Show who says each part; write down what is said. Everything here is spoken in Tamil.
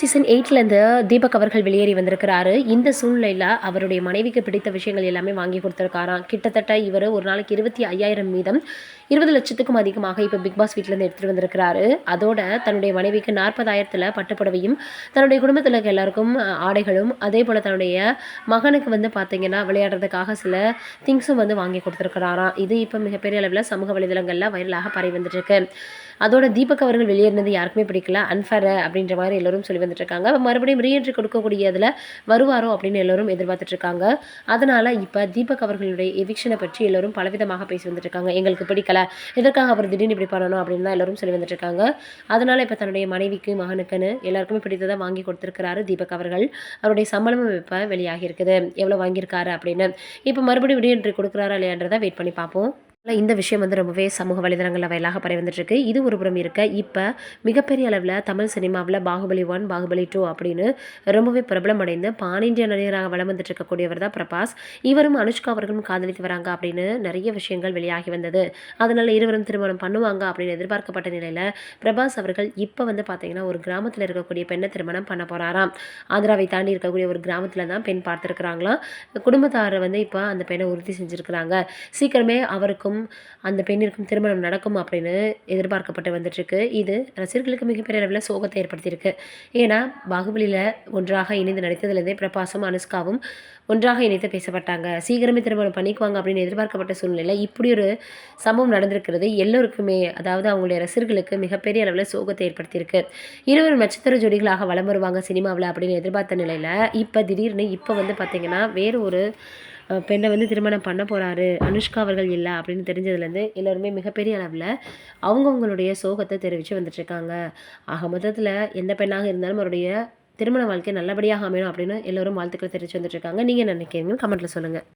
Speaker 1: சீசன் எயிட்லேருந்து தீபக் அவர்கள் வெளியேறி வந்திருக்கிறாரு. இந்த சூழ்நிலையில் அவருடைய மனைவிக்கு பிடித்த விஷயங்கள் எல்லாமே வாங்கி கொடுத்துருக்காராம். கிட்டத்தட்ட இவர் ஒரு நாளைக்கு இருபத்தி ஐயாயிரம் மீதம் இருபது லட்சத்துக்கும் அதிகமாக இப்போ பிக் பாஸ் வீட்டிலேருந்து எடுத்துகிட்டு வந்திருக்கிறாரு. அதோட தன்னுடைய மனைவிக்கு நாற்பதாயிரத்தில் பட்டுப்புடவையும் தன்னுடைய குடும்பத்தில் இருக்க எல்லாருக்கும் ஆடைகளும் அதே போல் தன்னுடைய மகனுக்கு வந்து பார்த்தீங்கன்னா விளையாடுறதுக்காக சில திங்ஸும் வந்து வாங்கி கொடுத்துருக்கிறாராம். இது இப்போ மிகப்பெரிய அளவில் சமூக வலைதளங்களில் வைரலாக பரவி வந்துட்டுருக்கு. அதோட தீபக் அவர்கள் வெளியேறினது யாருக்குமே பிடிக்கல. அன்ஃபேர் அப்படின்ற மாதிரி எல்லோரும் சொல்லி வந்துட்டுருக்காங்க. மறுபடியும் ரீஎன்ட்ரி கொடுக்கக்கூடியதில் வருவாரோ அப்படின்னு எல்லோரும் எதிர்பார்த்துட்ருக்காங்க அதனால் இப்போ தீபக் அவர்களுடைய எவிக்ஷனை பற்றி எல்லோரும் பலவிதமாக பேசி வந்துட்டுருக்காங்க. எங்களுக்கு பிடிக்கல. எதற்காக அவர் திடீர்னு இப்படி பண்ணணும் அப்படின்னு தான் எல்லோரும் சொல்லி வந்துட்டு இருக்காங்க அதனால் இப்போ தன்னுடைய மனைவிக்கு மகனுக்குன்னு எல்லாருக்குமே பிடித்ததை வாங்கி கொடுத்துருக்கிறாரு தீபக் அவர்கள். அவருடைய சம்பளமும் இப்போ வெளியாகி இருக்குது எவ்வளோ வாங்கியிருக்காரு அப்படின்னு. இப்போ மறுபடியும் ரீஎன்ட்ரி கொடுக்குறாரா இல்லையான்றதை வெயிட் பண்ணி பார்ப்போம். இந்த விஷயம் வந்து ரொம்பவே சமூக வலைதளங்களில் வயலாக பரவி வந்துட்டுருக்கு. இது ஒரு புறம் இருக்க இப்போ மிகப்பெரிய அளவில் தமிழ் சினிமாவில் பாகுபலி ஒன் பாகுபலி டூ அப்படின்னு ரொம்பவே பிரபலம் அடைந்து பான் இந்திய நடிகராக வளம் வந்துட்டு இருக்கக்கூடியவர் தான் பிரபாஸ். இவரும் அனுஷ்கா அவர்களும் காதலித்து வராங்க அப்படின்னு நிறைய விஷயங்கள் வெளியாகி வந்தது. அதனால் இருவரும் திருமணம் பண்ணுவாங்க அப்படின்னு எதிர்பார்க்கப்பட்ட நிலையில் பிரபாஸ் அவர்கள் இப்போ வந்து பார்த்தீங்கன்னா ஒரு கிராமத்தில் இருக்கக்கூடிய பெண்ணை திருமணம் பண்ண போகிறாராம் ஆந்திராவை தாண்டி இருக்கக்கூடிய ஒரு கிராமத்தில் தான் பெண் பார்த்துருக்குறாங்களாம். குடும்பத்தாரை வந்து இப்போ அந்த பெண்ணை உறுதி செஞ்சுருக்கிறாங்க. சீக்கிரமே அவருக்கும் அவருக்கும் அந்த பெண்ணிற்கும் திருமணம் நடக்கும் அப்படின்னு எதிர்பார்க்கப்பட்டு வந்துட்டுருக்கு. இது ரசிகர்களுக்கு மிகப்பெரிய அளவில் சோகத்தை ஏற்படுத்தியிருக்கு. ஏன்னா பாகுபலியில் ஒன்றாக இணைந்து நடித்ததுலேருந்தே பிரபாசும் அனுஷ்காவும் ஒன்றாக இணைத்து பேசப்பட்டாங்க. சீக்கிரமே திருமணம் பண்ணிக்குவாங்க அப்படின்னு எதிர்பார்க்கப்பட்ட சூழ்நிலையில் இப்படி ஒரு சம்பவம் நடந்திருக்கிறது எல்லோருக்குமே அதாவது அவங்களுடைய ரசிகர்களுக்கு மிகப்பெரிய அளவில் சோகத்தை ஏற்படுத்தியிருக்கு. இருவரும் நட்சத்திர ஜோடிகளாக வலம் வருவாங்க சினிமாவில் அப்படின்னு எதிர்பார்த்த நிலையில் இப்போ திடீர்னு இப்போ வந்து பார்த்திங்கன்னா வேறு ஒரு பெண்ணை வந்து திருமணம் பண்ண போகிறாரு அனுஷ்கா அவர்கள் இல்லை அப்படின்னு தெரிஞ்சதுலேருந்து எல்லோருமே மிகப்பெரிய அளவில் அவங்கவுங்களுடைய சோகத்தை தெரிவித்து வந்துட்டுருக்காங்க. ஆக மொத்தத்தில் எந்த பெண்ணாக இருந்தாலும் அவருடைய திருமண வாழ்க்கை நல்லபடியாக அமையணும் அப்படின்னு எல்லோரும் வாழ்த்துக்கள் தெரிவித்து வந்துட்டுருக்காங்க. நீங்கள் நினைக்கிறீங்க கமெண்ட்டில் சொல்லுங்கள்